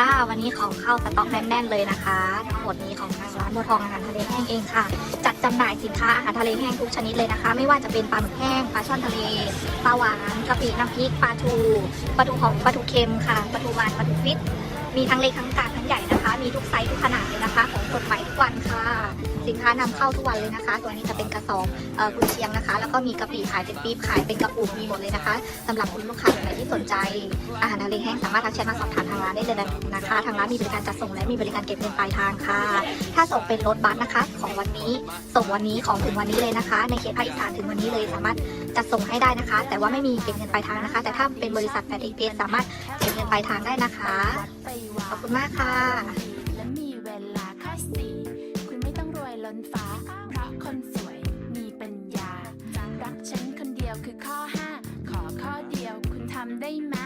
จ้า วันนี้ของเข้าสต็อกแน่นๆเลยนะคะ ทั้งหมดนี้ของทางร้านบัวทองอาหารทะเลแห้งเองค่ะ จัดจำหน่ายสินค้าอาหารทะเลแห้งทุกชนิดเลยนะคะ ไม่ว่าจะเป็นปลาหมึกแห้ง ปลาช่อนทะเล ปลาหวานกะปิน้ำพริก ปลาทู ปลาทูหอมปลาทูเค็มค่ะ ปลาทูหวานปลาทูฟิตมีทั้งเล็กทั้งกลางทั้งใหญ่นะคะ มีทุกไซส์ทุกขนาดเลยนะคะ ของสดใหม่ทุกวันค่ะ สินค้านำเข้าทุกวันเลยนะคะ ตัวนี้จะเป็นกระสอบกุนเชียงนะคะ แล้วก็มีกะปิขายเป็นปี๊บขายเป็นกระปุกมีหมดเลยนะคะสำหรับคุณลูกค้าท่านที่สนใจอาหารทะเลแห้งสามารถทักแชทมาสอบถามทางร้านได้เลยนะคะ ทางร้านมีบริการจัดส่งและมีบริการเก็บเงินปลายทางค่ะ ถ้าส่งเป็นรถบัสนะคะ ของวันนี้ส่งวันนี้ของถึงวันนี้เลยนะคะ ในเขตภาคอีสานถึงวันนี้เลยสามารถจัดส่งให้ได้นะคะ แต่ว่าไม่มีเก็บเงินปลายทางนะคะ แต่ถ้าเป็นบริษัทแฟนเอเพสามารถเก็บเงินปลายทางได้นะคะขอบคุณมากค่ะ ล้นฟ้า เพราะคนสวยมีปัญญา รักฉันคนเดียวคือข้อห้าขอข้อเดียวคุณทำได้ไหม